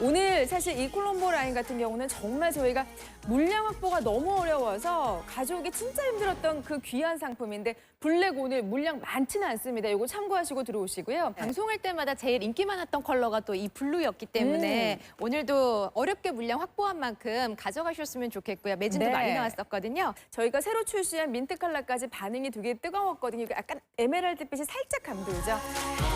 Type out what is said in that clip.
오늘 사실 이 콜롬보 라인 같은 경우는 정말 저희가 물량 확보가 너무 어려워서 가져오기 진짜 힘들었던 그 귀한 상품인데 블랙 오늘 물량 많지는 않습니다. 이거 참고하시고 들어오시고요. 네. 방송할 때마다 제일 인기 많았던 컬러가 또 이 블루였기 때문에 음. 오늘도 어렵게 물량 확보한 만큼 가져가셨으면 좋겠고요. 매진도 네. 많이 나왔었거든요. 저희가 새로 출시한 민트 컬러까지 반응이 되게 뜨거웠거든요. 약간 에메랄드빛이 살짝 감돌죠.